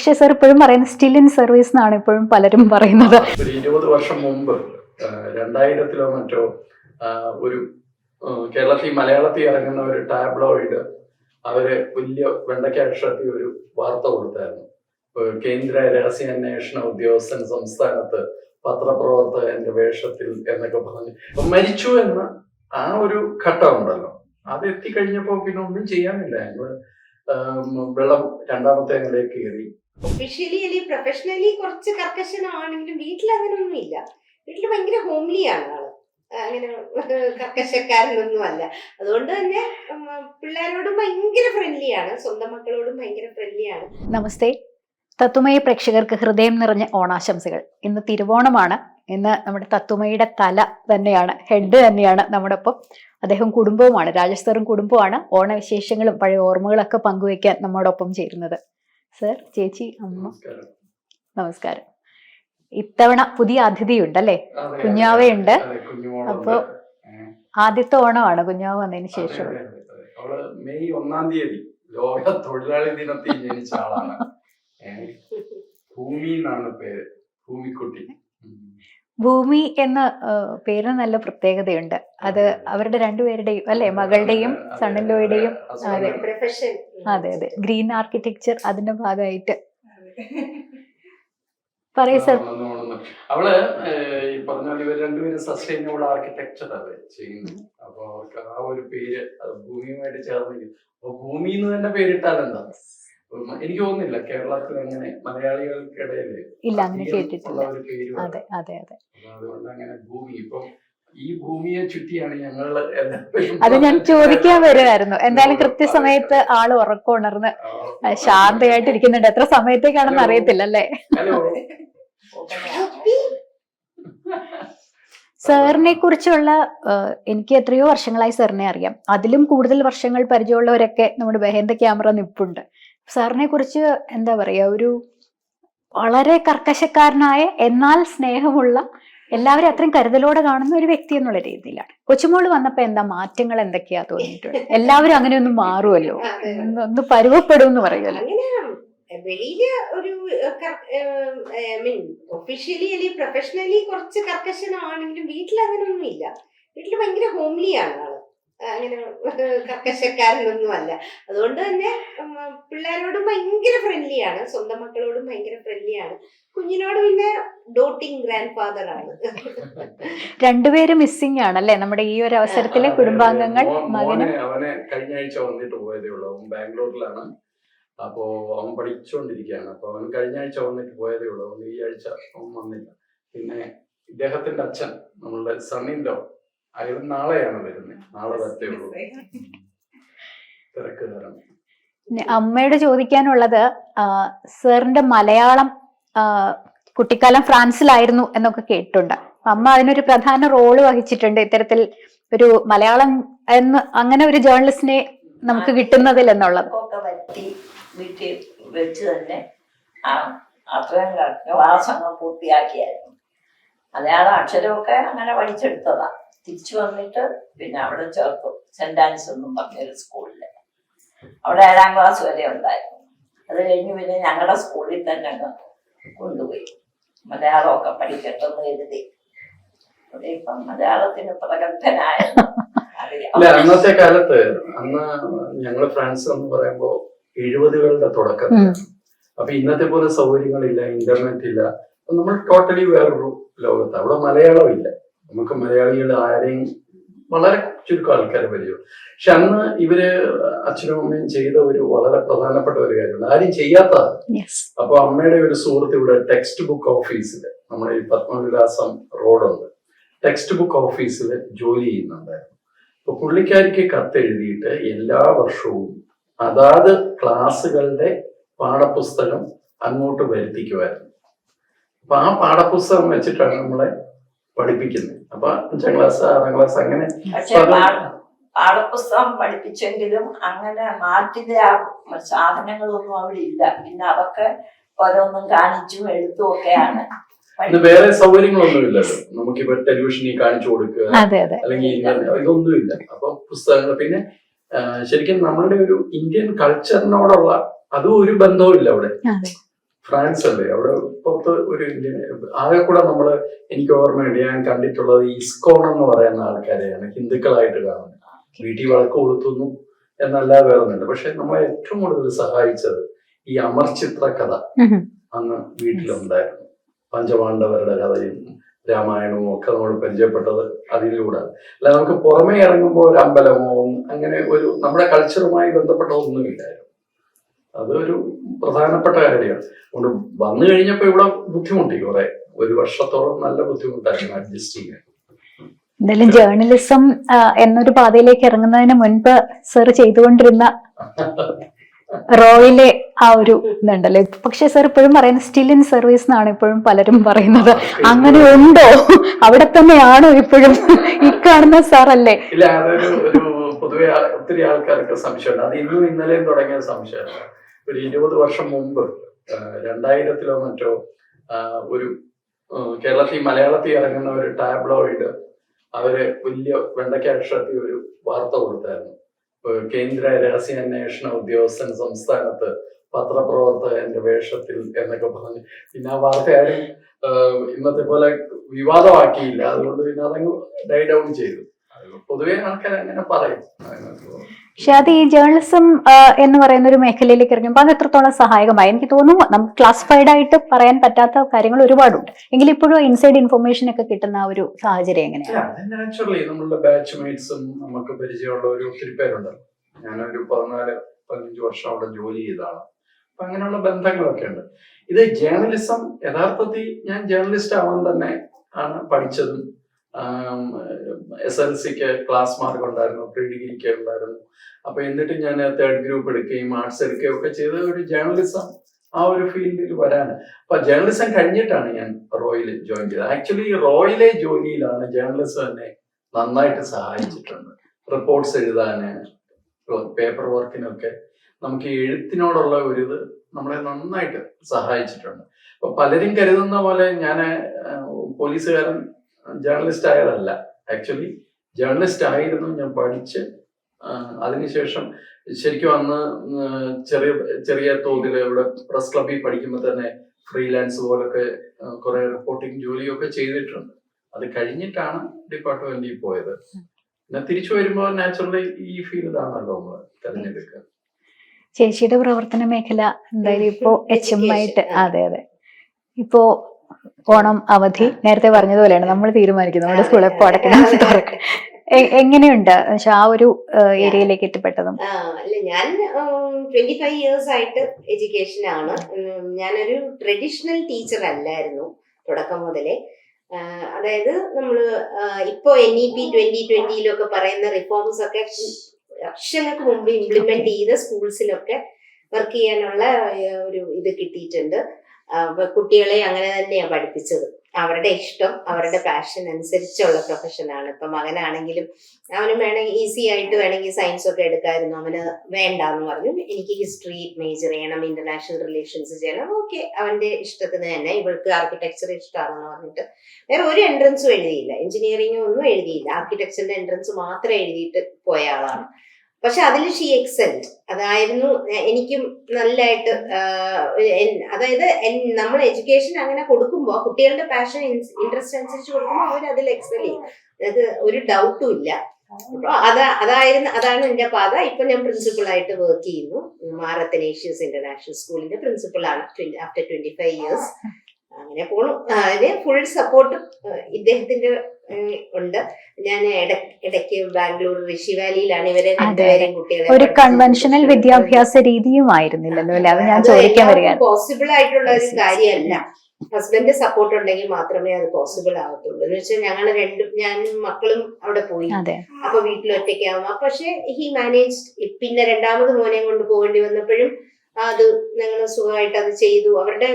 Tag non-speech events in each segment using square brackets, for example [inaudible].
പക്ഷേ സാർ ഇപ്പോഴും പറയുന്നത് സ്റ്റിൽ ഇൻ സർവീസ് എന്നാണ് ഇപ്പോഴും പലരും പറയുന്നത്. ഒരു ഇരുപത് വർഷം മുമ്പ് രണ്ടായിരത്തിലോ മറ്റോ ഒരു കേരളത്തിൽ മലയാളത്തിൽ ഇറങ്ങുന്ന ഒരു ടാബ്ലോയിഡ് അവർ വലിയ വെണ്ടക്കാക്ഷരത്തിൽ ഒരു വാർത്ത കൊടുത്തായിരുന്നു. കേന്ദ്ര രഹസ്യാന്വേഷണ ഉദ്യോഗസ്ഥൻ സംസ്ഥാനത്ത് പത്രപ്രവർത്തകന്റെ വേഷത്തിൽ എന്നൊക്കെ പറഞ്ഞു മരിച്ചു എന്ന ആ ഒരു ഘട്ടമുണ്ടല്ലോ അത് എത്തിക്കഴിഞ്ഞപ്പോ പിന്നെ ഒന്നും ചെയ്യാനില്ല. വെള്ളം രണ്ടാമത്തെ നിലയിൽ കയറി. ഒഫീഷ്യലി അല്ലെങ്കിൽ പ്രൊഫഷണലി കുറച്ച് കർക്കശനാണെങ്കിലും വീട്ടിൽ അങ്ങനെയൊന്നും ഇല്ല വീട്ടിൽ ഭയങ്കര ഹോംലി ആണ് ആൾ. അങ്ങനെ കർക്കശക്കാരനൊന്നും അല്ല. അതുകൊണ്ട് തന്നെ പിള്ളേരോടും ഭയങ്കര ഫ്രണ്ട്ലി ആണ്. സ്വന്തം മക്കളോടും ഭയങ്കര ഫ്രണ്ട്ലി ആണ്. നമസ്തേ. തത്വമയ പ്രേക്ഷകർക്ക് ഹൃദയം നിറഞ്ഞ ഓണാശംസകൾ. ഇന്ന് തിരുവോണമാണ്. ഇന്ന് നമ്മുടെ തത്വമയുടെ തല തന്നെയാണ് ഹെഡ് തന്നെയാണ് നമ്മുടെ ഒപ്പം അദ്ദേഹം കുടുംബവുമാണ് രാജസ്ഥാനും കുടുംബമാണ് ഓണവിശേഷങ്ങളും പഴയ ഓർമ്മകളൊക്കെ പങ്കുവയ്ക്കാൻ നമ്മോടൊപ്പം ചേരുന്നത്. സർ ചേച്ചി അമ്മ നമസ്കാരം. ഇത്തവണ പുതിയ അതിഥിയുണ്ട് അല്ലേ കുഞ്ഞാവയുണ്ട്. അപ്പൊ ആദ്യത്തെ ഓണമാണ് കുഞ്ഞാവ് വന്നതിന് ശേഷം. അവൾ മെയ് ഒന്നാം തീയതി ലോക തൊഴിലാളി ദിനത്തിൽ ജനിച്ച ആളാണ്. ഭൂമി എന്നാണ് പേര്. ഭൂമിക്കുട്ടി. ഭൂമി എന്ന പേര് പേരിന് നല്ല പ്രത്യേകതയുണ്ട്. അത് അവരുടെ രണ്ടുപേരുടെയും അല്ലെ മകളുടെയും സണ്ണിലോയുടെയും അതെ. അതെ അതെ. ഗ്രീൻ ആർക്കിടെക്ചർ അതിന്റെ ഭാഗമായിട്ട്. പറയൂ സർ. അവൾ ഈ പറഞ്ഞ ഇവർ രണ്ടുപേരും സസ്റ്റൈനബിൾ ആർക്കിടെക്ചർ അത് ചെയ്യുന്നത്. അപ്പൊ അവർക്ക് ആ ഒരു പേര് ഭൂമിയുമായിട്ട് ചേർന്നിരിക്കും അപ്പൊ ഭൂമി എന്ന് തന്നെ പേരിട്ടാൽ എന്താ? എനിക്ക് തോന്നുന്നില്ല കേരളത്തിൽ അങ്ങനെ മലയാളികൾക്കിടയിൽ ഇല്ല അങ്ങനെ കേട്ടിട്ടില്ല. ഉള്ള ഒരു പേര് അതെ അതെ അതെ. അതുകൊണ്ട് അങ്ങനെ ഭൂമി ഇപ്പൊ ഈ ഭൂമിയെ ചുറ്റിയാണ് ഞങ്ങൾ അത് ഞാൻ ചോദിക്കാൻ വരുമായിരുന്നു എന്തായാലും കൃത്യസമയത്ത് ആൾ ഉറക്കം ഉണർന്ന് ആ, ശാന്തമായിട്ട് ഇരിക്കുന്നുണ്ട് എത്ര സമയത്തേക്കാണെന്ന് അറിയത്തില്ല അല്ലേ? സാറിനെ കുറിച്ചുള്ള എനിക്ക് എത്രയോ വർഷങ്ങളായി സാറിനെ അറിയാം. അതിലും കൂടുതൽ വർഷങ്ങൾ പരിചയമുള്ളവരൊക്കെ നമ്മുടെ ബഹേന്ദ ക്യാമറ നിപ്പുണ്ട്. സാറിനെ കുറിച്ച് എന്താ പറയാ ഒരു വളരെ കർക്കശക്കാരനായ എന്നാൽ സ്നേഹമുള്ള എല്ലാവരും അത്രയും കരുതലോടെ കാണുന്ന ഒരു വ്യക്തി എന്നുള്ള രീതിയിലാണ്. കൊച്ചുമോൾ വന്നപ്പോ എന്താ മാറ്റങ്ങൾ എന്തൊക്കെയാ തോന്നിയിട്ടുണ്ട് [laughs] എല്ലാവരും അങ്ങനെ ഒന്ന് മാറുമല്ലോ. ഒന്ന് പരുവപ്പെടും എന്ന് പറയുമല്ലോ? വലിയ ഒരു ഒഫീഷ്യലി അല്ലെങ്കിൽ പ്രൊഫഷണലി കുറച്ച് കർക്കശനാണെങ്കിലും വീട്ടിൽ അങ്ങനെ ഒന്നും ഇല്ല വീട്ടിൽ ഭയങ്കര ഹോംലി ആണ് ആൾ. അങ്ങനെ കർക്കശക്കാരനൊന്നും അല്ല അതുകൊണ്ട് തന്നെ പിള്ളേരോടും ഭയങ്കര ഫ്രണ്ട്ലി ആണ്. സ്വന്തം മക്കളോടും ഭയങ്കര ഫ്രണ്ട്ലി ആണ്. കുഞ്ഞിനോട് പിന്നെ ഡോട്ടിങ് ഗ്രാൻഡ് ഫാദർ ആണ്. രണ്ടുപേരും മിസ്സിംഗ് ആണല്ലേ? നമ്മുടെ ഈ ഒരു അവസരത്തിലെ. കുടുംബാംഗങ്ങൾ അവനെ കഴിഞ്ഞ ആഴ്ച വന്നിട്ട് പോയതേ ഉള്ളൂ. അവൻ ബാംഗ്ലൂരിലാണ്. അപ്പോ അവൻ പഠിച്ചുകൊണ്ടിരിക്കുകയാണ് അപ്പൊ അവൻ കഴിഞ്ഞ ആഴ്ച വന്നിട്ട് പോയതേ ഉള്ളൂ. അവൻ ഈ ആഴ്ച അവൻ വന്നില്ല. പിന്നെ ഇദ്ദേഹത്തിന്റെ അച്ഛൻ നമ്മളുടെ സണ്ണിന്റെ അയാൾ നാളെയാണ് വരുന്നത് നാളെ വരത്തേ ഉള്ളൂ. തിരക്ക് കാരണം. പിന്നെ അമ്മയോട് ചോദിക്കാനുള്ളത് സാറിന്റെ മലയാളം കുട്ടിക്കാലം ഫ്രാൻസിലായിരുന്നു എന്നൊക്കെ കേട്ടിട്ടുണ്ട്. അമ്മ അതിനൊരു പ്രധാന റോൾ വഹിച്ചിട്ടുണ്ട് ഇത്തരത്തിൽ ഒരു മലയാളം എന്ന് അങ്ങനെ ഒരു ജേർണലിസ്റ്റിനെ നമുക്ക് കിട്ടുന്നതിൽ എന്നുള്ളത്. വീട്ടിൽ വെച്ച് തന്നെ അത്രയും ക്ലാസ്സങ്ങ് പൂർത്തിയാക്കിയായിരുന്നു. മലയാളം അക്ഷരമൊക്കെ അങ്ങനെ പഠിച്ചെടുത്തതാ. തിരിച്ചു വന്നിട്ട് പിന്നെ അവിടെ ചേർത്തു സെന്റ് ആൻസ് എന്നും പറഞ്ഞൊരു സ്കൂളിൽ അവിടെ ഏഴാം ക്ലാസ് വരെ ഉണ്ടായിരുന്നു. അത് കഴിഞ്ഞ് പിന്നെ ഞങ്ങളുടെ സ്കൂളിൽ തന്നെ അങ്ങ് കൊണ്ടുപോയി. മലയാളമൊക്കെ പഠിക്കട്ടെന്ന് എഴുതി അവിടെ ഇപ്പം മലയാളത്തിന് പ്രഗത്ഭനായ [laughs] അല്ല അന്നത്തെ കാലത്ത് അന്ന് ഞങ്ങൾ ഫ്രാൻസ് എന്ന് പറയുമ്പോ എഴുപതുകളുടെ തുടക്കം. അപ്പൊ ഇന്നത്തെ പോലെ സൗകര്യങ്ങളില്ല ഇന്റർനെറ്റ് ഇല്ല. നമ്മൾ ടോട്ടലി വേറൊരു ലോകത്ത്. അവിടെ മലയാളം ഇല്ല നമുക്ക് മലയാളികൾ ആരെയും വളരെ ചുരുക്കം ആൾക്കാരെ പരിചയം പക്ഷെ അന്ന് ഇവർ അച്ഛനും അമ്മയും ചെയ്ത ഒരു വളരെ പ്രധാനപ്പെട്ട ഒരു കാര്യമാണ് ആരും ചെയ്യാത്തതാണ് അപ്പൊ അമ്മയുടെ ഒരു സുഹൃത്ത് ഇവിടെ ടെക്സ്റ്റ് ബുക്ക് ഓഫീസിൽ നമ്മുടെ ഈ പത്മവിലാസം റോഡുണ്ട് ടെക്സ്റ്റ് ബുക്ക് ഓഫീസിൽ ജോലി ചെയ്യുന്നുണ്ടായിരുന്നു. അപ്പൊ പുള്ളിക്കാരിക്ക് കത്ത് എഴുതിയിട്ട് എല്ലാ വർഷവും അതാത് ക്ലാസ്സുകളുടെ പാഠപുസ്തകം അങ്ങോട്ട് വരുത്തിക്കുമായിരുന്നു. അപ്പൊ ആ പാഠപുസ്തകം വെച്ചിട്ടാണ് നമ്മളെ പഠിപ്പിക്കുന്നത്. അപ്പൊ അഞ്ചാം ക്ലാസ് ആറാം ക്ലാസ് അങ്ങനെ പാഠപുസ്തകം പഠിപ്പിച്ചെങ്കിലും അങ്ങനെ നാട്ടിലെ ആ സാധനങ്ങളൊന്നും അവിടെ ഇല്ല. പിന്നെ അതൊക്കെ ഓരോന്നും കാണിച്ചും എഴുത്തും ഒക്കെയാണ്. വേറെ സൗകര്യങ്ങളൊന്നും ഇല്ലല്ലോ. നമുക്കിപ്പോ ടെലിവിഷനിൽ കാണിച്ചു കൊടുക്കുക അതെ അതെ. അല്ലെങ്കിൽ ഇതൊന്നും ഇല്ല. അപ്പൊ പുസ്തകങ്ങൾ പിന്നെ ശരിക്കും നമ്മളുടെ ഒരു ഇന്ത്യൻ കൾച്ചറിനോടുള്ള അതും ഒരു ബന്ധവും ഇല്ല അവിടെ. അതെ. ഫ്രാൻസ് അല്ലേ? അവിടെ പുറത്ത് ഒരു ആകെ കൂടെ നമ്മൾ എനിക്ക് ഓർമ്മയുണ്ട് ഞാൻ കണ്ടിട്ടുള്ളത് ഇസ്കോൺ എന്ന് പറയുന്ന ആൾക്കാരെയാണ് ഹിന്ദുക്കളായിട്ട് കാണുന്നത്. വീട്ടിൽ വഴക്ക് കൊടുത്തുന്നു എന്നല്ല വേറൊന്നുണ്ട് പക്ഷെ നമ്മളെ ഏറ്റവും കൂടുതൽ സഹായിച്ചത് ഈ അമർ ചിത്ര കഥ അന്ന് വീട്ടിലുണ്ടായിരുന്നു. പഞ്ചപാണ്ഡവരുടെ കഥയും രാമായണവും ഒക്കെ നമ്മൾ പരിചയപ്പെട്ടത് അതിലൂടെ. അല്ല നമുക്ക് പുറമേ ഇറങ്ങുമ്പോൾ ഒരു അമ്പലമോ അങ്ങനെ ഒരു നമ്മുടെ കൾച്ചറുമായി ബന്ധപ്പെട്ട ഒന്നുമില്ലായിരുന്നു അതൊരു പ്രധാനപ്പെട്ട കാര്യമാണ്. അതുകൊണ്ട് വന്നു കഴിഞ്ഞപ്പോൾ ഇവിടെ ബുദ്ധിമുട്ടി കുറെ ഒരു വർഷത്തോളം നല്ല ബുദ്ധിമുട്ടായിരുന്നു അഡ്ജസ്റ്റ് ചെയ്യാൻ എന്തായാലും ജേർണലിസം എന്നൊരു പാതയിലേക്ക് ഇറങ്ങുന്നതിന് മുൻപ് സർ ചെയ്തുകൊണ്ടിരുന്ന റോയിലെ ആ ഒരു ഇതുണ്ടല്ലോ? പക്ഷെ സർ ഇപ്പോഴും പറയുന്നത് സ്റ്റിൽ ഇൻ സർവീസ് എന്നാണ് ഇപ്പോഴും പലരും പറയുന്നത്. അങ്ങനെ ഉണ്ടോ? അവിടെ തന്നെയാണോ ഇപ്പോഴും ഈ കാണുന്ന സാറല്ലേ അല്ലേ? പൊതുവെ ഒത്തിരി ആൾക്കാർക്ക് സംശയമുണ്ട്. അത് ഇന്നും ഇന്നലെയും തുടങ്ങിയ സംശയമാണ്. ഒരു ഇരുപത് വർഷം മുമ്പ് രണ്ടായിരത്തിലോ മറ്റോ ഒരു കേരളത്തിൽ മലയാളത്തിൽ ഇറങ്ങുന്ന ഒരു ടാബ്ലോയിഡ് അവർ വലിയ വെണ്ടയ്ക്ക അക്ഷരത്തിൽ ഒരു വാർത്ത കൊടുത്തായിരുന്നു. കേന്ദ്ര രഹസ്യാന്വേഷണ ഉദ്യോഗസ്ഥൻ സംസ്ഥാനത്ത് പത്രപ്രവർത്തകന്റെ വേഷത്തിൽ എന്നൊക്കെ പറഞ്ഞ് പിന്നെ ആ വാർത്ത ആരും ഇന്നത്തെ പോലെ വിവാദമാക്കിയില്ല. അതുകൊണ്ട് പിന്നെ അതങ്ങ് ഡൈ ഡൗൺ ചെയ്തു. പൊതുവേ ആൾക്കാർ അങ്ങനെ പറയും. പക്ഷെ അത് ഈ ജേർണലിസം എന്ന് പറയുന്ന ഒരു മേഖലയിലേക്ക് ഇറങ്ങുമ്പോൾ അത് എത്രത്തോളം സഹായകമായി? എനിക്ക് തോന്നുന്നു നമുക്ക് ക്ലാസിഫൈഡ് ആയിട്ട് പറയാൻ പറ്റാത്ത കാര്യങ്ങൾ ഒരുപാടുണ്ട്. എങ്കിലും ഇപ്പോഴും ഇൻസൈഡ് ഇൻഫർമേഷൻ ഒക്കെ കിട്ടുന്ന ഒരു സാഹചര്യം എങ്ങനെയാണ്? നാച്ചുറലി നമ്മളുടെ ബാച്ച്മേറ്റ്സും നമുക്ക് പരിചയമുള്ള ഒരു വർഷം അങ്ങനെയുള്ള ബന്ധങ്ങളൊക്കെ ഉണ്ട്. ഇത് ജേർണലിസം യഥാർത്ഥത്തിൽ ഞാൻ ജേർണലിസ്റ്റ് ആവാൻ തന്നെ ആണ് പഠിച്ചതും. എസ് എൽ സിക്ക് ക്ലാസ് മാർക്ക് ഉണ്ടായിരുന്നു പ്രീ ഡിഗ്രിക്ക് ഉണ്ടായിരുന്നു. അപ്പൊ എന്നിട്ട് ഞാൻ തേർഡ് ഗ്രൂപ്പ് എടുക്കുകയും ആർട്സ് എടുക്കുകയും ഒക്കെ ചെയ്ത ഒരു ജേർണലിസം ആ ഒരു ഫീൽഡിൽ വരാൻ അപ്പൊ ജേർണലിസം കഴിഞ്ഞിട്ടാണ് ഞാൻ റോയിൽ ജോയിൻ ചെയ്തത്. ആക്ച്വലി റോയിലെ ജോലിയിലാണ് ജേർണലിസം എന്നെ നന്നായിട്ട് സഹായിച്ചിട്ടുണ്ട് റിപ്പോർട്ട്സ് എഴുതാന് പേപ്പർ വർക്കിനൊക്കെ നമുക്ക് എഴുത്തിനോടുള്ള ഒരു ഇത് നമ്മളെ നന്നായിട്ട് സഹായിച്ചിട്ടുണ്ട്. അപ്പൊ പലരും കരുതുന്ന പോലെ ഞാൻ പോലീസുകാരൻ ജേർണലിസ്റ്റ് ആയതല്ല. ആക്ച്വലി ജേർണലിസ്റ്റ് ആയിരുന്നു ഞാൻ പഠിച്ച് അതിനുശേഷം ശരിക്കും അന്ന് ചെറിയ ചെറിയ തോതിൽ ഇവിടെ പ്രസ് ക്ലബിൽ പഠിക്കുമ്പോൾ തന്നെ ഫ്രീലാൻസ് പോലൊക്കെ കുറെ റിപ്പോർട്ടിംഗ് ജോലിയൊക്കെ ചെയ്തിട്ടുണ്ട്. അത് കഴിഞ്ഞിട്ടാണ് ഡിപ്പാർട്ട്മെന്റിൽ പോയത്. പിന്നെ തിരിച്ചു വരുമ്പോൾ നാച്ചുറലി ഈ ഫീൽഡാണല്ലോ നമ്മൾ തെരഞ്ഞെടുക്കുക. ചേച്ചിയുടെ പ്രവർത്തന മേഖല എന്തായാലും ഇപ്പോ എച്ച് എം ആയിട്ട് അതെ അതെ. ഇപ്പോ ഓണം അവധി നേരത്തെ പറഞ്ഞതുപോലെയാണ്. നമ്മൾ തീരുമാനിക്കുന്നത് നമ്മുടെ സ്കൂൾ എപ്പോ അടക്കണം തുറക്കണം എങ്ങനെയുണ്ട്? പക്ഷെ ആ ഒരു ഏരിയയിലേക്ക് എത്തിപ്പെട്ടതും. അല്ല ഞാൻ ട്വന്റി ഫൈവ് ഇയേഴ്സ് ആയിട്ട് എഡ്യൂക്കേഷൻ ആണ്. ഞാനൊരു ട്രഡീഷണൽ ടീച്ചർ അല്ലായിരുന്നു തുടക്കം മുതലേ. അതായത് നമ്മൾ ഇപ്പോ എൻ ഇ പി ട്വന്റി ട്വന്റിയിലൊക്കെ പറയുന്ന റിഫോംസ് ഒക്കെ വർഷങ്ങൾക്ക് മുമ്പ് ഇംപ്ലിമെന്റ് ചെയ്ത സ്കൂൾസിലൊക്കെ വർക്ക് ചെയ്യാനുള്ള ഒരു ഇത് കിട്ടിയിട്ടുണ്ട്. കുട്ടികളെ അങ്ങനെ തന്നെയാണ് പഠിപ്പിച്ചത്. അവരുടെ ഇഷ്ടം അവരുടെ പാഷൻ അനുസരിച്ചുള്ള പ്രൊഫഷനാണ് ഇപ്പൊ മകനാണെങ്കിലും അവന് വേണമെങ്കിൽ ഈസി ആയിട്ട് വേണമെങ്കിൽ സയൻസ് ഒക്കെ എടുക്കായിരുന്നു. അവന് വേണ്ടാന്ന് പറഞ്ഞു. എനിക്ക് ഹിസ്റ്ററി മേജർ ചെയ്യണം ഇന്റർനാഷണൽ റിലേഷൻസ് ചെയ്യണം. ഓക്കെ അവന്റെ ഇഷ്ടത്തിന് തന്നെ. ഇവൾക്ക് ആർക്കിടെക്ചർ ഇഷ്ടമാണെന്ന് പറഞ്ഞിട്ട് വേറെ ഒരു എൻട്രൻസും എഴുതിയില്ല. എഞ്ചിനീയറിംഗ് ഒന്നും എഴുതിയില്ല. ആർക്കിടെക്ചറിന്റെ എൻട്രൻസ് മാത്രം എഴുതിയിട്ട് പോയ ആളാണ്. പക്ഷെ അതിൽ ഷീ എക്സെൽഡ് അതായിരുന്നു എനിക്കും നല്ലതായിട്ട് അതായത് നമ്മൾ എഡ്യൂക്കേഷൻ അങ്ങനെ കൊടുക്കുമ്പോൾ കുട്ടികളുടെ പാഷൻ ഇൻട്രസ്റ്റ് അനുസരിച്ച് കൊടുക്കുമ്പോൾ അവർ അതിൽ എക്സൽ ചെയ്യും. അത് ഒരു ഡൗട്ടും ഇല്ല. അപ്പൊ അതാ അതായിരുന്നു അതാണ് എന്റെ പാത. ഇപ്പൊ ഞാൻ പ്രിൻസിപ്പൾ ആയിട്ട് വർക്ക് ചെയ്യുന്നു. മാറത്തനേഷ്യസ് ഇന്റർനാഷണൽ സ്കൂളിന്റെ പ്രിൻസിപ്പൾ ആണ് ആഫ്റ്റർ ട്വന്റി ഫൈവ് ഇയേഴ്സ് അങ്ങനെ പോണു. അതിന് ഫുൾ സപ്പോർട്ട് ഇദ്ദേഹത്തിന്റെ ഉണ്ട്. ഞാൻ ഇടയ്ക്ക് ബാംഗ്ലൂർ ഋഷി വാലിയിലാണ് ഇവരെ രണ്ടുപേരെയും കുട്ടികളെ ഒരു കൺവെൻഷണൽ വിദ്യാഭ്യാസ രീതിയുമായിരുന്നില്ലല്ലോ അല്ലെ? അത് ഞാൻ ചോദിക്കാൻ വരികയാണ്. പോസിബിൾ ആയിട്ടുള്ള ഒരു. കാര്യമല്ല. ഹസ്ബൻഡ് സപ്പോർട്ട് ഉണ്ടെങ്കിൽ മാത്രമേ അത് പോസിബിൾ ആവത്തുള്ളൂ. എന്ന് വെച്ചാൽ ഞങ്ങൾ രണ്ടും ഞാനും മക്കളും അവിടെ പോയി. അപ്പൊ വീട്ടിൽ ഒറ്റയ്ക്കാവും പക്ഷെ ഹി മാനേജ് പിന്നെ രണ്ടാമത് മോനെ കൊണ്ട് പോകേണ്ടി വന്നപ്പോഴും അത് ഞങ്ങൾ സുഖമായിട്ട് അത് ചെയ്തു. അവരുടെ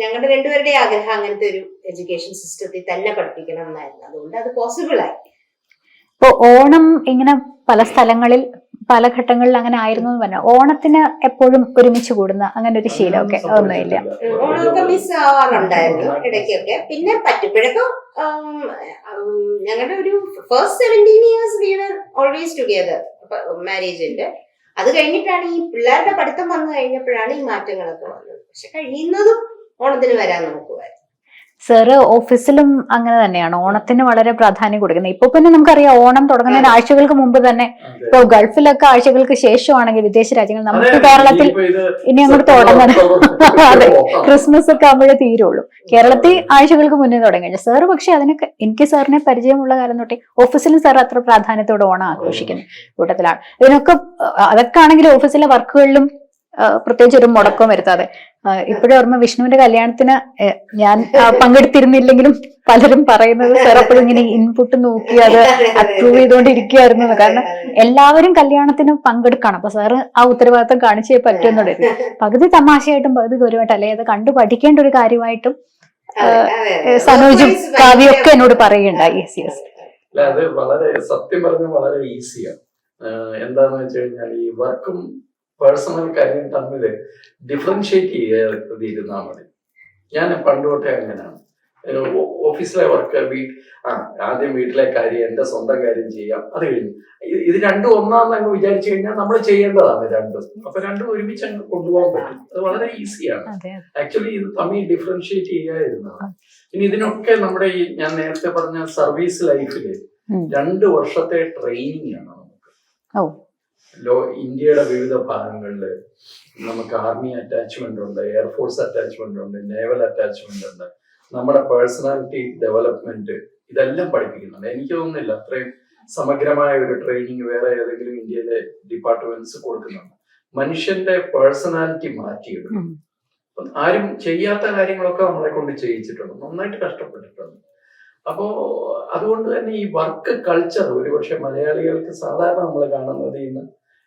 ഞങ്ങളുടെ രണ്ടുപേരുടെ ആഗ്രഹം അങ്ങനത്തെ ഒരു എഡ്യൂക്കേഷൻ സിസ്റ്റത്തിൽ തന്നെ പഠിപ്പിക്കണം എന്നായിരുന്നു. അതുകൊണ്ട് അത് പോസിബിൾ ആയി. ഇപ്പൊ ഓണം ഇങ്ങനെ പല സ്ഥലങ്ങളിൽ പല ഘട്ടങ്ങളിൽ അങ്ങനെ ആയിരുന്നു എന്ന് പറഞ്ഞു ഓണത്തിന് എപ്പോഴും ഒരുമിച്ച് കൂടുന്ന അങ്ങനെ ഒരു ശീലമൊക്കെ ഒന്നുമില്ല ഓണമൊക്കെ മിസ് ആവാറുണ്ടായിരുന്നു ഇടയ്ക്കൊക്കെ. പിന്നെ പറ്റുമ്പോഴൊക്കെ ഞങ്ങളുടെ ഒരു first seventeen years we were always together മാരേജിന്റെ അത് കഴിഞ്ഞിട്ടാണ് ഈ പിള്ളേരുടെ പഠിത്തം വന്നു കഴിഞ്ഞപ്പോഴാണ് ഈ മാറ്റങ്ങളൊക്കെ വന്നത്. പക്ഷെ കഴിയുന്നതും ഓണത്തിന് വരാൻ നോക്കുമായിരുന്നു സാറ് ഓഫീസിലും അങ്ങനെ തന്നെയാണ്. ഓണത്തിന് വളരെ പ്രാധാന്യം കൊടുക്കുന്നത്. ഇപ്പൊ പിന്നെ നമുക്കറിയാം ഓണം തുടങ്ങുന്നതിന് ആഴ്ചകൾക്ക് മുമ്പ് തന്നെ ഇപ്പൊ ഗൾഫിലൊക്കെ ആഴ്ചകൾക്ക് ശേഷമാണെങ്കിൽ വിദേശ രാജ്യങ്ങൾ നമുക്ക് കേരളത്തിൽ ഇനി അങ്ങോട്ട് തുടങ്ങണം [laughs] അതെ. ക്രിസ്മസ് ഒക്കെ ആകുമ്പോഴേ തീരുള്ളൂ. കേരളത്തിൽ ആഴ്ചകൾക്ക് മുന്നേ തുടങ്ങി സാറ് പക്ഷെ അതിനൊക്കെ എനിക്ക് സാറിനെ പരിചയമുള്ള കാലം തൊട്ടേ ഓഫീസിലും സാർ അത്ര പ്രാധാന്യത്തോടെ ഓണം ആഘോഷിക്കുന്ന കൂട്ടത്തിലാണ്. ഇതിനൊക്കെ അതൊക്കെ ആണെങ്കിൽ ഓഫീസിലെ വർക്കുകളിലും പ്രത്യേകിച്ച് ഒരു മുടക്കം വരുത്താതെ ഇപ്പോഴും ഓർമ്മ വിഷ്ണുവിന്റെ കല്യാണത്തിന് ഞാൻ പങ്കെടുത്തിരുന്നില്ലെങ്കിലും പലരും പറയുന്നത് സാർ അപ്പോഴും ഇങ്ങനെ ഇൻപുട്ട് നോക്കി അത് [laughs] അപ്രൂവ് ചെയ്തുകൊണ്ടിരിക്കുകയായിരുന്നു കാരണം എല്ലാവരും കല്യാണത്തിന് പങ്കെടുക്കണം. അപ്പൊ സാറ് ആ ഉത്തരവാദിത്തം കാണിച്ചേ പറ്റുന്നുണ്ട് പകുതി തമാശയായിട്ടും പകുതി ഗൗരവമായിട്ടും അല്ലെ അത് കണ്ടു പഠിക്കേണ്ട ഒരു കാര്യമായിട്ടും സനോജും കാവ്യൊക്കെ എന്നോട് പറയുണ്ടായി യെസ് യെസ് അല്ല അത് വളരെ സത്യം പറഞ്ഞാൽ വളരെ ഈസിയാണ് എന്താന്ന് വെച്ച് കഴിഞ്ഞാൽ ഈ വർക്കും പേഴ്സണൽ കാര്യം തമ്മിൽ ഡിഫറൻഷിയേറ്റ് ചെയ്യാതിരുന്നാൽ മതി. ഞാൻ പണ്ട് തൊട്ടേ അങ്ങനെയാണ്. ഓഫീസിലെ വർക്ക് വീ ആ ആദ്യം വീട്ടിലെ കാര്യം എന്റെ സ്വന്തം കാര്യം ചെയ്യാം. അത് കഴിഞ്ഞു. ഇത് രണ്ടും ഒന്നാന്ന് അങ്ങ് വിചാരിച്ചു കഴിഞ്ഞാൽ നമ്മൾ ചെയ്യേണ്ടതാണ് രണ്ടും. അപ്പൊ രണ്ടും ഒരുമിച്ച് അങ്ങ് കൊണ്ടുപോകാൻ പറ്റും. അത് വളരെ ഈസിയാണ് ആക്ച്വലി ഇത് തമ്മിൽ ഡിഫറൻഷിയേറ്റ് ചെയ്യാതിരുന്നതാണ്. ഇനി ഇതിനൊക്കെ നമ്മുടെ ഈ ഞാൻ നേരത്തെ പറഞ്ഞ സർവീസ് ലൈഫിൽ ഉം. രണ്ട് വർഷത്തെ ട്രെയിനിങ് ആണ് നമുക്ക്. ലോ ഇന്ത്യയുടെ വിവിധ ഭാഗങ്ങളിൽ നമുക്ക് ആർമി അറ്റാച്ച്മെന്റ് ഉണ്ട് എയർഫോഴ്സ് അറ്റാച്ച്മെന്റ് ഉണ്ട് നേവൽ അറ്റാച്ച്മെന്റ് ഉണ്ട്. നമ്മുടെ പേഴ്സണാലിറ്റി ഡെവലപ്മെന്റ് ഇതെല്ലാം പഠിപ്പിക്കുന്നുണ്ട്. എനിക്ക് തോന്നുന്നില്ല അത്രയും സമഗ്രമായ ഒരു ട്രെയിനിങ് വേറെ ഏതെങ്കിലും ഇന്ത്യയിലെ ഡിപ്പാർട്ട്മെന്റ്സ് കൊടുക്കുന്നുണ്ട്. മനുഷ്യന്റെ പേഴ്സണാലിറ്റി മാറ്റിയെടുക്കും ഉം. ആരും ചെയ്യാത്ത കാര്യങ്ങളൊക്കെ നമ്മളെ കൊണ്ട് ചെയ്യിച്ചിട്ടുണ്ട്. നന്നായിട്ട് കഷ്ടപ്പെട്ടിട്ടുണ്ട്. അപ്പോ അതുകൊണ്ട് തന്നെ ഈ വർക്ക് കൾച്ചർ ഒരുപക്ഷെ മലയാളികൾക്ക് സാധാരണ നമ്മൾ കാണുന്നത് ഇന്ന്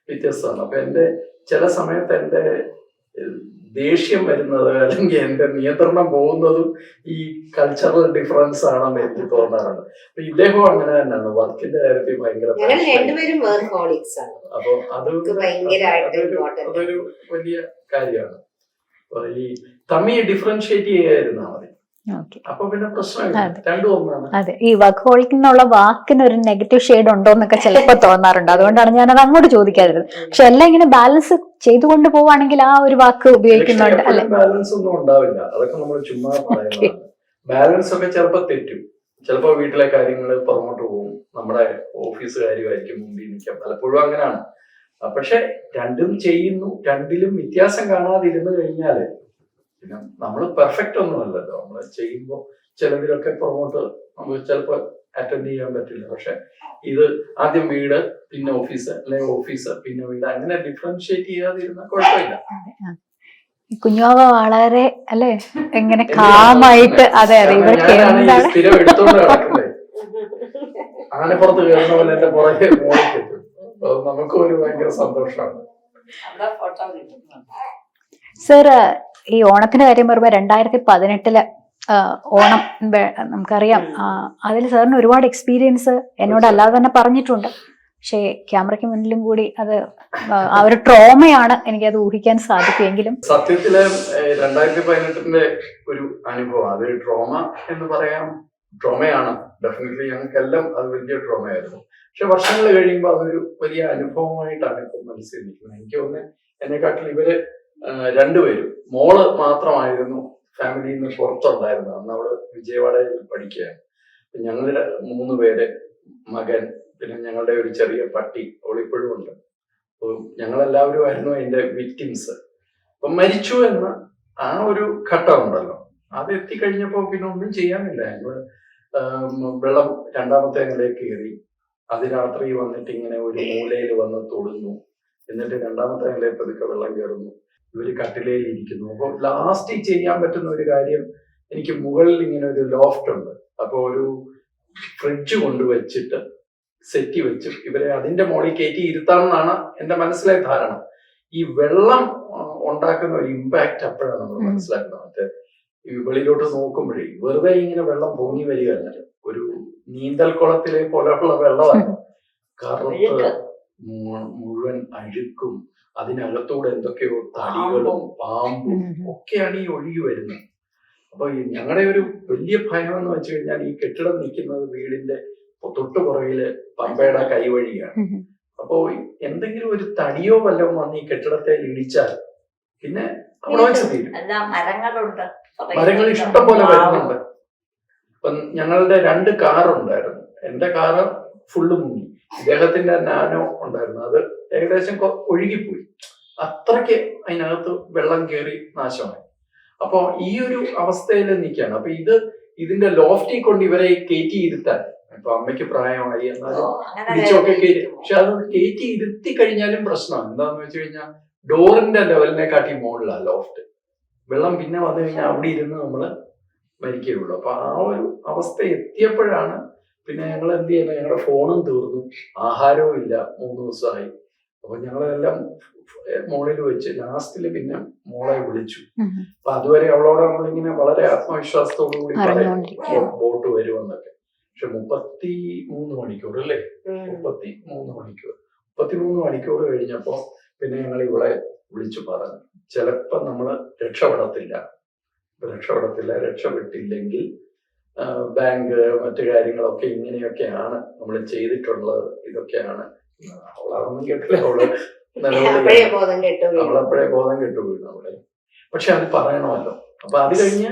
വ്യത്യസ്തമാണ്. അപ്പൊ എന്റെ ചില സമയത്ത് എന്റെ ഏഹ്, ദേഷ്യം വരുന്നത് അല്ലെങ്കിൽ എന്റെ നിയന്ത്രണം പോകുന്നതും ഈ കൾച്ചറൽ ഡിഫറൻസ് ആണെന്ന് എനിക്ക് തോന്നാറുണ്ട്. അപ്പൊ ഇദ്ദേഹം അങ്ങനെ തന്നെയാണ്. വർക്കിന്റെ കാര്യത്തിൽ ഭയങ്കര അപ്പൊ അത് അതൊരു- വലിയ കാര്യമാണ്. ഈ തമ്മിയെ ഡിഫറൻഷിയേറ്റ് ചെയ്യായിരുന്നാ മതി. അതെ. ഈ ഈ വർക്കഹോളിക് എന്നുള്ള വാക്കിന് ഒരു നെഗറ്റീവ് ഷെയ്ഡ് ഉണ്ടോ എന്നൊക്കെ ചിലപ്പോൾ തോന്നാറുണ്ട്. അതുകൊണ്ടാണ് ഞാൻ അത് അങ്ങോട്ട് ചോദിക്കാതിരുന്നത്. പക്ഷെ എല്ലാം ഇങ്ങനെ ബാലൻസ് ചെയ്തുകൊണ്ട് പോവാണെങ്കിൽ ആ ഒരു വാക്ക് ഉപയോഗിക്കുന്നുണ്ട് അല്ലെ? ബാലൻസ് ഒന്നും ഉണ്ടാവില്ല. അതൊക്കെ നമ്മൾ ചുമ്മാ [laughs] ബാലൻസ് ഒക്കെ ചിലപ്പോ തെറ്റും. ചിലപ്പോ വീട്ടിലെ കാര്യങ്ങൾ പുറമോട്ട് പോകും. നമ്മുടെ ഓഫീസ് കാര്യമായിരിക്കും മുമ്പിൽ നിൽക്കാം. പലപ്പോഴും അങ്ങനെയാണ്. പക്ഷെ രണ്ടും ചെയ്യുന്നു. രണ്ടിലും വ്യത്യാസം കാണാതിരുന്നു കഴിഞ്ഞാൽ പിന്നെ നമ്മൾ പെർഫെക്റ്റ് ഒന്നുമല്ലല്ലോ. നമ്മൾ ചെയ്യുമ്പോൾ ചിലവരൊക്കെ പുറമോട്ട് നമുക്ക് ചിലപ്പോൾ അറ്റൻഡ് ചെയ്യാൻ പറ്റില്ല. പക്ഷെ ഇത് ആദ്യം വീട് പിന്നെ ഓഫീസ് അല്ലെങ്കിൽ ഓഫീസ് പിന്നെ വീട് അങ്ങനെ ഡിഫറൻഷിയേറ്റ് ചെയ്യാതിരുന്ന കുഴപ്പമില്ല. കുഞ്ഞുവാവ വളരെ അല്ലെ? എങ്ങനെ കാമായിട്ട് അതെ അതെ ഇവർക്ക് എന്താണ്? ആനപ്പുറത്ത് കയറുന്ന പോലെ എന്റെ പുറകെ നമുക്കും ഒരു ഭയങ്കര സന്തോഷമാണ്. സർ ഈ ഓണത്തിന്റെ കാര്യം പറയുമ്പോൾ രണ്ടായിരത്തി പതിനെട്ടിൽ ഓണം നമുക്കറിയാം. അതിൽ സാറിന് ഒരുപാട് എക്സ്പീരിയൻസ് എന്നോട് അല്ലാതെ തന്നെ പറഞ്ഞിട്ടുണ്ട്. പക്ഷേ ക്യാമറയ്ക്ക് മുന്നിലും കൂടി അത് ആ, ഒരു ട്രോമയാണ് എനിക്കത് ഊഹിക്കാൻ സാധിക്കുമെങ്കിലും. സത്യത്തിൽ രണ്ടായിരത്തി പതിനെട്ടിന്റെ ഒരു അനുഭവം അതൊരു ട്രോമ എന്ന് പറയാം. ട്രോമയാണ് ഡെഫിനറ്റ്ലി ഞങ്ങൾക്കെല്ലാം അത് വലിയ ട്രോമയായിരുന്നു പക്ഷെ വർഷങ്ങൾ കഴിയുമ്പോൾ അതൊരു വലിയ അനുഭവമായിട്ടാണ് ഇപ്പൊ മനസ്സിൽ നിൽക്കുന്നത്. എനിക്ക് തോന്നുന്നത് എന്നെക്കാട്ടിൽ ഇവർ രണ്ടുപേരും. മോൾ മാത്രമായിരുന്നു ഫാമിലിയിൽ നിന്ന് പുറത്തുണ്ടായിരുന്നത്. അന്ന് അവൾ വിജയവാഡയിൽ പഠിക്കുകയാണ്. ഞങ്ങൾ മൂന്ന് പേര് മകൻ പിന്നെ ഞങ്ങളുടെ ഒരു ചെറിയ പട്ടി ഒളിപ്പഴും ഉണ്ട്. ഞങ്ങളെല്ലാവരും ആയിരുന്നു അതിന്റെ വിക്ടിംസ് അപ്പൊ മരിച്ചു എന്ന ആ ഒരു ഘട്ടമുണ്ടല്ലോ അത് എത്തിക്കഴിഞ്ഞപ്പോ പിന്നെ ഒന്നും ചെയ്യാനില്ല. ഞങ്ങൾ വെള്ളം രണ്ടാമത്തെ നിലയിൽ കയറി. അതിരാത്രി വന്നിട്ട് ഇങ്ങനെ ഒരു മൂലയിൽ വന്ന് തൊടുന്നു. എന്നിട്ട് രണ്ടാമത്തെ നിലയിൽ പതുക്കെ വെള്ളം കയറുന്നു. ഇവർ കട്ടിലയിൽ ഇരിക്കുന്നു. അപ്പൊ ലാസ്റ്റ് ചെയ്യാൻ പറ്റുന്ന ഒരു കാര്യം എനിക്ക് മുകളിൽ ഇങ്ങനെ ഒരു ലോഫ്റ്റ് ഉണ്ട്. അപ്പൊ ഒരു ഫ്രിഡ്ജ് കൊണ്ടുവച്ചിട്ട് സെറ്റ് വെച്ച്. ഇവരെ അതിന്റെ മുകളിൽ കയറ്റി ഇരുത്താമെന്നാണ് എന്റെ മനസ്സിലെ ധാരണ. ഈ വെള്ളം ഉണ്ടാക്കുന്ന ഒരു ഇമ്പാക്റ്റ് അപ്പോഴാണ് നമ്മൾ മനസ്സിലാക്കുന്നത്. മറ്റേ ഈ വെളിയിലോട്ട് നോക്കുമ്പോഴേ വെറുതെ ഇങ്ങനെ വെള്ളം പൊങ്ങി വരികയല്ല. ഒരു നീന്തൽ കുളത്തിലെ പോലെയുള്ള വെള്ളമാണ്. മു- മുഴുവൻ അഴുക്കും അതിനകത്തൂടെ എന്തൊക്കെയോ തടികളും പാമ്പും. ഒക്കെയാണ് ഈ ഒഴുകി വരുന്നത്. അപ്പൊ ഞങ്ങളുടെ ഒരു വലിയ ഭയം എന്ന് വെച്ച് കഴിഞ്ഞാൽ ഈ കെട്ടിടം നിൽക്കുന്നത് വീടിന്റെ തൊട്ടു പുറകിൽ പമ്പയുടെ കൈവഴിയാണ്. അപ്പോ എന്തെങ്കിലും ഒരു തടിയോ വല്ലതും വന്ന് ഈ കെട്ടിടത്തെ ഇടിച്ചാൽ പിന്നെ അവിടെ വെച്ച് തീരും. മരങ്ങൾ ഇഷ്ടം പോലെ. വരുന്നുണ്ട്. അപ്പൊ ഞങ്ങളുടെ രണ്ട് കാറുണ്ടായിരുന്നു. എന്റെ കാറ് ഫുള്ള് മുങ്ങി. ഇദ്ദേഹത്തിന്റെ നാനോ ഉണ്ടായിരുന്നു. അത് ഏകദേശം ഒഴുകിപ്പോയി. അത്രയ്ക്ക് അതിനകത്ത് വെള്ളം കയറി നാശമായി. അപ്പോ ഈ ഒരു അവസ്ഥയിൽ നിൽക്കുകയാണ്. അപ്പൊ ഇത് ഇതിന്റെ ലോഫ്റ്റി കൊണ്ട് ഇവരെ കയറ്റി ഇരുത്താൻ ഇപ്പൊ അമ്മയ്ക്ക് പ്രായമായി എന്നാലും പിടിച്ചൊക്കെ കയറ്റി. പക്ഷെ അത് കയറ്റി ഇരുത്തി കഴിഞ്ഞാലും പ്രശ്നമാണ്. എന്താന്ന് വെച്ച് കഴിഞ്ഞാൽ ഡോറിന്റെ ലെവലിനെ കാട്ടി മുകളിലാണ് ലോഫ്റ്റ്. വെള്ളം പിന്നെ വന്നു കഴിഞ്ഞാൽ അവിടെ ഇരുന്ന് നമ്മൾ മരിക്കുകയുള്ളൂ. അപ്പൊ ആ ഒരു അവസ്ഥ എത്തിയപ്പോഴാണ് പിന്നെ ഞങ്ങൾ എന്ത് ചെയ്യുന്നത് ഞങ്ങളുടെ ഫോണും തീർന്നു. ആഹാരവും ഇല്ല. മൂന്ന് ദിവസമായി. അപ്പൊ ഞങ്ങളെല്ലാം മോളിൽ വെച്ച് ലാസ്റ്റിൽ പിന്നെ മോളെ വിളിച്ചു. അപ്പൊ അതുവരെ അവളോട് നമ്മളിങ്ങനെ വളരെ ആത്മവിശ്വാസത്തോടു കൂടി പറയും ബോട്ട് വരുമെന്നൊക്കെ പക്ഷെ മുപ്പത്തി മൂന്ന് മണിക്കൂർ അല്ലേ. മുപ്പത്തി മൂന്ന് മണിക്കൂർ. മുപ്പത്തി മൂന്ന് മണിക്കൂർ കഴിഞ്ഞപ്പോ പിന്നെ ഞങ്ങൾ ഇവിടെ വിളിച്ചു പറഞ്ഞു. ചിലപ്പോ നമ്മൾ രക്ഷപ്പെടത്തില്ല. രക്ഷപ്പെടത്തില്ല. രക്ഷപ്പെട്ടില്ലെങ്കിൽ ബാങ്ക് മറ്റു കാര്യങ്ങളൊക്കെ ഇങ്ങനെയൊക്കെയാണ് നമ്മൾ ചെയ്തിട്ടുള്ളത്. ഇതൊക്കെയാണ്. അവളതൊന്നും കേട്ടില്ല. അവൾ [laughs] നിലവിളി ബോധം കെട്ടു വീണു. അവിടെ അവളെ. പക്ഷെ അത് പറയണമല്ലോ. അപ്പൊ അത് കഴിഞ്ഞ്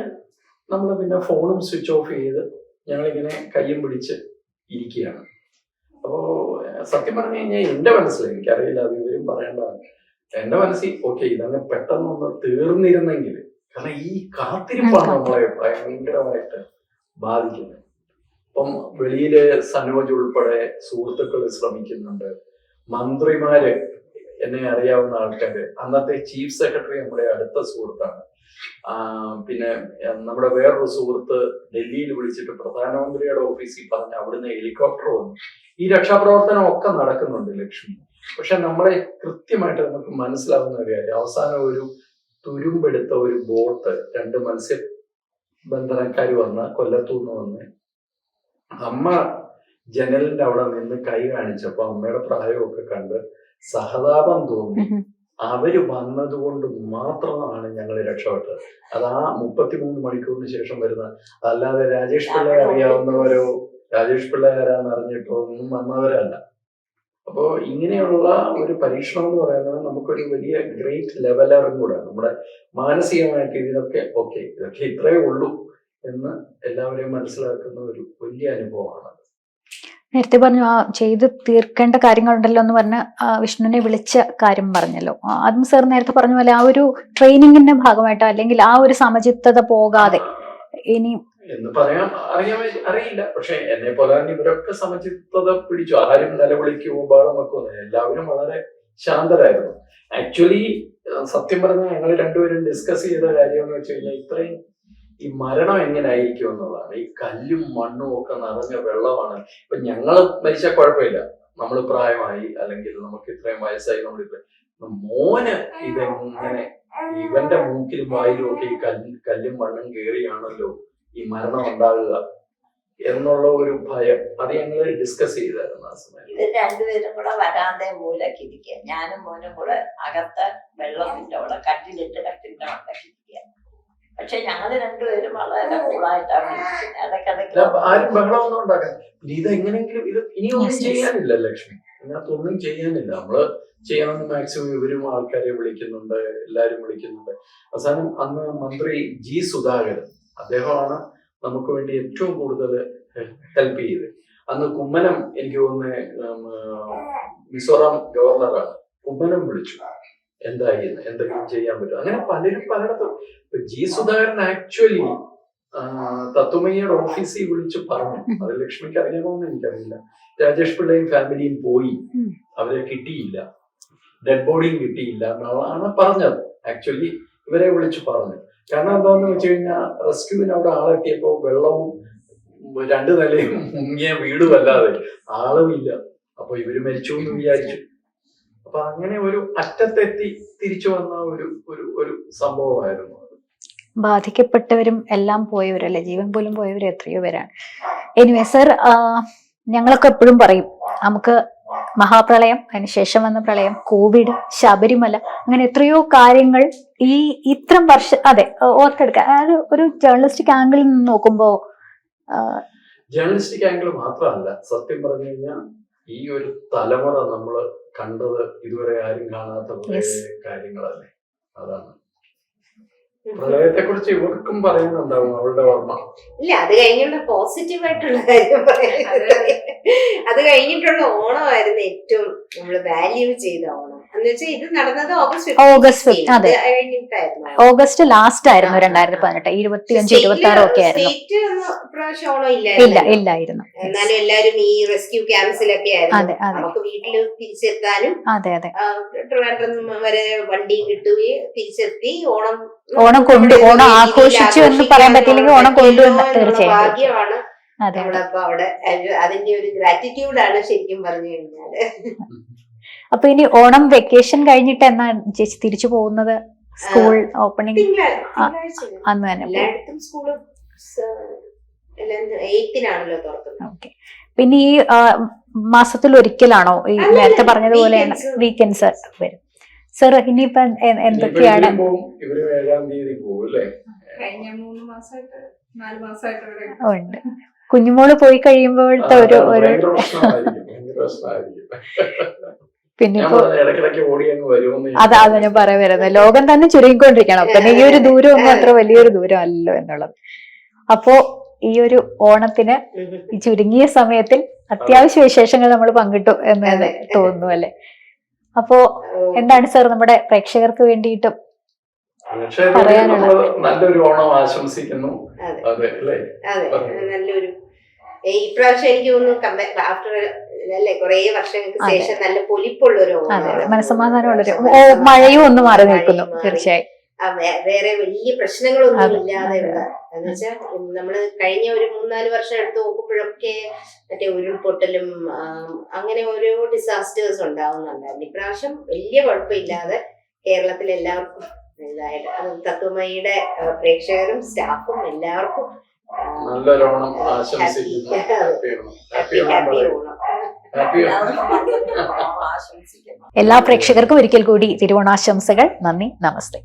നമ്മൾ പിന്നെ ഫോണും സ്വിച്ച് ഓഫ് ചെയ്ത് ഞങ്ങളിങ്ങനെ കയ്യും പിടിച്ച് ഇരിക്കുകയാണ്. അപ്പോ സത്യം പറഞ്ഞു കഴിഞ്ഞാൽ എന്റെ മനസ്സിൽ എനിക്കറിയില്ല അത് ഇവരും പറയേണ്ടതാണ് എന്റെ മനസ്സിൽ ഓക്കെ ഇതങ്ങ് പെട്ടെന്നൊന്ന് തീർന്നിരുന്നെങ്കിൽ കാരണം ഈ കാത്തിരിപ്പാണ് നമ്മളെ ഭയങ്കരമായിട്ട്. ബാധിക്കുന്നത് അപ്പം വെളിയിൽ സനോജ് ഉൾപ്പെടെ സുഹൃത്തുക്കൾ ശ്രമിക്കുന്നുണ്ട്. മന്ത്രിമാര് എന്നെ അറിയാവുന്ന ആൾക്കാര് അന്നത്തെ ചീഫ് സെക്രട്ടറി നമ്മുടെ അടുത്ത സുഹൃത്താണ്. പിന്നെ നമ്മുടെ വേറൊരു സുഹൃത്ത് ഡൽഹിയിൽ വിളിച്ചിട്ട് പ്രധാനമന്ത്രിയുടെ ഓഫീസിൽ പറഞ്ഞ അവിടുന്ന് ഹെലികോപ്റ്റർ വന്നു. ഈ രക്ഷാപ്രവർത്തനം ഒക്കെ നടക്കുന്നുണ്ട് ലക്ഷ്മി. പക്ഷെ നമ്മളെ കൃത്യമായിട്ട് നമുക്ക് മനസ്സിലാവുന്ന ഒരു കാര്യം അവസാനം ഒരു തുരുമ്പെടുത്ത ഒരു ബോട്ട് രണ്ട് മത്സ്യബന്ധനക്കാർ വന്ന് കൊല്ലത്തുനിന്ന് വന്ന്. അമ്മ ജനലിന്റെ അവിടെ നിന്ന് കൈ കാണിച്ചപ്പോ അമ്മയുടെ പ്രായമൊക്കെ കണ്ട് സഹതാപം തോന്നി. അവർ വന്നതുകൊണ്ട് മാത്രമാണ് ഞങ്ങൾ രക്ഷപ്പെട്ടത്. അത് ആ മുപ്പത്തിമൂന്ന് മണിക്കൂറിന് ശേഷം വരുന്ന അല്ലാതെ രാജേഷ് പിള്ളേർ അറിയാവുന്നവരോ രാജേഷ് പിള്ള ആരാന്ന് അറിഞ്ഞിട്ടോ ഒന്നും വന്നവരല്ല. അപ്പോ ഇങ്ങനെയുള്ള ഒരു പരീക്ഷണം എന്ന് പറയുന്നത് നമുക്കൊരു വലിയ ഗ്രേറ്റ് ലെവലറും കൂടെ നമ്മുടെ മാനസികമായിട്ട് ഇതിനൊക്കെ ഓക്കെ ഇതൊക്കെ ഇത്രേ ഉള്ളൂ എന്ന് എല്ലാവരെയും മനസ്സിലാക്കുന്ന ഒരു വലിയ അനുഭവമാണ്. നേരത്തെ പറഞ്ഞു ആ ചെയ്ത് തീർക്കേണ്ട കാര്യങ്ങളുണ്ടല്ലോ എന്ന് പറഞ്ഞ് വിഷ്ണുവിനെ വിളിച്ച കാര്യം പറഞ്ഞല്ലോ. അതും സാർ നേരത്തെ പറഞ്ഞ പോലെ ആ ഒരു ട്രെയിനിങ്ങിന്റെ ഭാഗമായിട്ടോ അല്ലെങ്കിൽ ആ ഒരു സമചിത്തത പോകാതെ ഇനി എന്ന് പറയാൻ അറിയാൻ അറിയില്ല. പക്ഷെ എന്നെ പോലെ തന്നെ ഇവരൊക്കെ സമചിത്തത പിടിച്ചു ആരും നിലവിളിക്കുവോ ബാളമൊക്കെ എല്ലാവരും വളരെ ശാന്തരായിരുന്നു. ആക്ച്വലി സത്യം പറഞ്ഞാൽ ഞങ്ങൾ രണ്ടുപേരും ഡിസ്കസ് ചെയ്ത കാര്യം എന്ന് വെച്ച് കഴിഞ്ഞാൽ ഇത്രയും ഈ മരണം എങ്ങനെയായിരിക്കും എന്നുള്ളതാണ്. ഈ കല്ലും മണ്ണും ഒക്കെ നിറഞ്ഞ വെള്ളമാണ്. ഇപ്പൊ ഞങ്ങൾ മരിച്ച കുഴപ്പമില്ല. നമ്മൾ പ്രായമായി അല്ലെങ്കിൽ നമുക്ക് ഇത്രയും വയസ്സായി നമ്മൾ മോന് ഇതെങ്ങനെ ഇവന്റെ മൂക്കിലും വായിലും ഒക്കെ ഈ കല്ല് മണ്ണും കയറിയാണല്ലോ ഈ മരണം ഉണ്ടാകുക എന്നുള്ള ഒരു ഭയം അത് ഞങ്ങൾ ഡിസ്കസ് ചെയ്തായിരുന്നു ആ സമയത്ത്. ഇത് രണ്ടുപേരും കൂടെ വരാതെ മൂലക്ക് ഇരിക്കുക. ഞാനും മോനും കൂടെ അകത്ത് വെള്ളത്തിന്റെ അവിടെ കട്ടിലിട്ട് കട്ടിലിന്റെ അവിടെ ഇരിക്കുക. പക്ഷെ ഞങ്ങൾ രണ്ടുപേരും വളരെ കൂളായിട്ടാണ് ഇടയ്ക്കിടയ്ക്ക് ആരും ബഹളമൊന്നും ഉണ്ടാക്കാൻ പിന്നെ ഇത് എങ്ങനെയെങ്കിലും ഇത് ഇനി ഒന്നും. ചെയ്യാനില്ല ലക്ഷ്മി. ഇതിനകത്ത് ഒന്നും ചെയ്യാനില്ല. നമ്മൾ ചെയ്യാവുന്ന മാക്സിമം ഇവരും ആൾക്കാരെ വിളിക്കുന്നുണ്ട് എല്ലാരും വിളിക്കുന്നുണ്ട്. അവസാനം അന്ന് മന്ത്രി ജി സുധാകരൻ അദ്ദേഹമാണ് നമുക്ക് വേണ്ടി ഏറ്റവും കൂടുതൽ ഹെൽപ്പ് ചെയ്ത് അന്ന് കുമ്മനം എനിക്ക് തോന്നുന്നു മിസോറാം ഗവർണറാണ്. കുമ്മനം വിളിച്ചു. എന്തായി എന്തെങ്കിലും ചെയ്യാൻ പറ്റും. അങ്ങനെ പലരും പലയിടത്തും. ജി സുധാകരൻ ആക്ച്വലി തത്വമയ്യയുടെ ഓഫീസിൽ വിളിച്ച് പറഞ്ഞു. അത് ലക്ഷ്മിക്ക് അറിയാമോന്ന് എനിക്കറിയില്ല. രാജേഷ് പിള്ളയും ഫാമിലിയും പോയി. അവരെ കിട്ടിയില്ല. ഡെഡ് ബോഡിയും കിട്ടിയില്ല. എന്നാണ് പറഞ്ഞത്. ആക്ച്വലി ഇവരെ വിളിച്ച് പറഞ്ഞു കാരണം എന്താന്ന് വെച്ച് കഴിഞ്ഞാൽ റെസ്ക്യൂവിന് അവിടെ ആളെത്തിയപ്പോ വെള്ളവും രണ്ടു നിലയും മുങ്ങിയ വീടും അല്ലാതെ ആളുമില്ല അപ്പൊ ഇവർ മരിച്ചു എന്ന് വിചാരിച്ചു. അപ്പൊ അങ്ങനെ ഒരു അറ്റത്തെത്തി തിരിച്ചു വന്ന ഒരു ഒരു ഒരു സംഭവമായിരുന്നു ബാധിക്കപ്പെട്ടവരും എല്ലാം പോയവരല്ലേ? ജീവൻ പോലും പോയവർ എത്രയോ പേരാണ്. എനിവേ സർ ഞങ്ങളൊക്കെ എപ്പോഴും പറയും നമുക്ക് മഹാപ്രളയം അതിനുശേഷം വന്ന പ്രളയം കോവിഡ് ശബരിമല അങ്ങനെ എത്രയോ കാര്യങ്ങൾ ഈ ഇത്രം വർഷം അതെ ഓർത്തെടുക്കുക അതായത് ഒരു ജേർണലിസ്റ്റിക് ആംഗിളിൽ നിന്ന് നോക്കുമ്പോ ജേർണലിസ്റ്റിക് ആംഗിൾ മാത്രമല്ല സത്യം പറഞ്ഞു കഴിഞ്ഞാൽ ഈ ഒരു തലമുറ നമ്മൾ കണ്ടത് ഇതുവരെ ആരും കാണാത്ത. കാര്യങ്ങളല്ലേ? അതാണ്. പ്രളയത്തെ കുറിച്ച് ഇവർക്കും പറയുന്നുണ്ടാവും അവളുടെ ഓർമ്മ. ഇല്ല അത് കഴിഞ്ഞുള്ള പോസിറ്റീവ് ആയിട്ടുള്ള കാര്യം അത്. കഴിഞ്ഞിട്ടുള്ള ഓണമായിരുന്നു ഏറ്റവും നമ്മൾ വാല്യൂ ചെയ്ത ഓണം. August August 15. അതെ. ഓഗസ്റ്റ് ലാസ്റ്റ് ആയിരുന്നു രണ്ടായിരത്തി പതിനെട്ട് ഇരുപത്തി അഞ്ച് ഇരുപത്തി ആറും ഒക്കെ ആയിരുന്നു. ഇല്ല ഇല്ലായിരുന്നു. എന്നാലും എല്ലാരും ഈ റെസ്ക്യൂ ക്യാമ്പ്സിലൊക്കെ അതെ, ആയിരുന്നു. അതെ. വീട്ടിൽ തിരിച്ചെത്താനും അതെ അതെ. ട്രിവാൻഡ്രം വരെ വണ്ടി കിട്ടുകയും തിരിച്ചെത്തി ഓണം ഓണം കൊണ്ട് ഓണം ആഘോഷിച്ചു എന്ന് പറയാൻ പറ്റില്ലെങ്കിൽ ഓണം കൊണ്ടുവന്ന തീർച്ചയായും ഭാഗ്യമാണ് നമ്മളപ്പോ അവിടെ അത് അതിന്റെ ഒരു ഗ്രാറ്റിറ്റ്യൂഡാണ് ശരിക്കും പറഞ്ഞു കഴിഞ്ഞാൽ. അപ്പൊ ഇനി ഓണം വെക്കേഷൻ കഴിഞ്ഞിട്ട് എന്നാ ചേച്ചി തിരിച്ചു പോകുന്നത്? സ്കൂൾ ഓപ്പണിംഗ് അന്ന് തന്നെ പോകും. എല്ലായിടത്തും സ്കൂൾ എയ്ത്തിനാണല്ലോ തുറക്കുന്നത്. ഓക്കെ പിന്നെ ഈ മാസത്തിൽ ഒരിക്കലാണോ? ഈ നേരത്തെ പറഞ്ഞതുപോലെ പറഞ്ഞതുപോലെയാണ് വീക്കെൻഡ്സ് വരും. സർ ഇനിയിപ്പൊ എന്തൊക്കെയാണ്? ഉണ്ട്. കുഞ്ഞുമോൾ പോയി കഴിയുമ്പോഴത്തെ ഒരു ഒരു പിന്നെ അത് ഞാൻ പറയാൻ വരുന്നത് ലോകം തന്നെ ചുരുങ്ങിക്കൊണ്ടിരിക്കണം. പിന്നെ ഈ ഒരു ദൂരം ഒന്നും അത്ര വലിയൊരു ദൂരം അല്ലല്ലോ എന്നുള്ളത്. അപ്പോ ഈ ഒരു ഓണത്തിന് ഈ ചുരുങ്ങിയ സമയത്തിൽ അത്യാവശ്യ വിശേഷങ്ങൾ നമ്മൾ പങ്കിട്ടു എന്ന് തന്നെ തോന്നുന്നു അല്ലെ? അപ്പോ എന്താണ് സർ നമ്മുടെ പ്രേക്ഷകർക്ക് വേണ്ടിയിട്ടും. നല്ലൊരു ഓണം ആശംസിക്കുന്നു. അതെ. അതെ അല്ലേ? അതെ. നല്ലൊരു ഈ പ്രാവശ്യം എനിക്ക് തോന്നുന്നു ആഫ്റ്റർ അല്ലേ? കുറെ വർഷങ്ങൾക്ക് ശേഷം നല്ല പൊലിപ്പുള്ള ഒരു അതെ അതെ. ഓണമാണ്. മനസ്സമാധാനമുള്ളൊരു ഓ മനസ്സമാധാനം, മഴയും ഒന്ന് മാറി നിൽക്കുന്നു. തീർച്ചയായും. വേറെ വലിയ പ്രശ്നങ്ങളൊന്നും ഇല്ലാതെ അതെ. എന്ന് വെച്ചാൽ നമ്മൾ കഴിഞ്ഞ ഒരു മൂന്നാൽ വർഷം എടുത്ത് നോക്കുമ്പോഴൊക്കെ മറ്റേ ഉരുൾപൊട്ടലും അങ്ങനെ ഓരോ ഡിസാസ്റ്റേഴ്സ് ഉണ്ടാവുന്നുണ്ടായിരുന്നു ഇപ്രാവശ്യം വലിയ കുഴപ്പമില്ലാതെ കേരളത്തിൽ എല്ലാവർക്കും ഇതായിട്ട് അത് തത്വമയുടെ പ്രേക്ഷകരും സ്റ്റാഫും എല്ലാവർക്കും ആ, നല്ലൊരു ഓണം ആശംസിക്കുന്നു. ഹാപ്പി ഓണം എല്ലാ പ്രേക്ഷകർക്കും ഒരിക്കൽ കൂടി തിരുവോണാശംസകൾ. നന്ദി നമസ്തേ.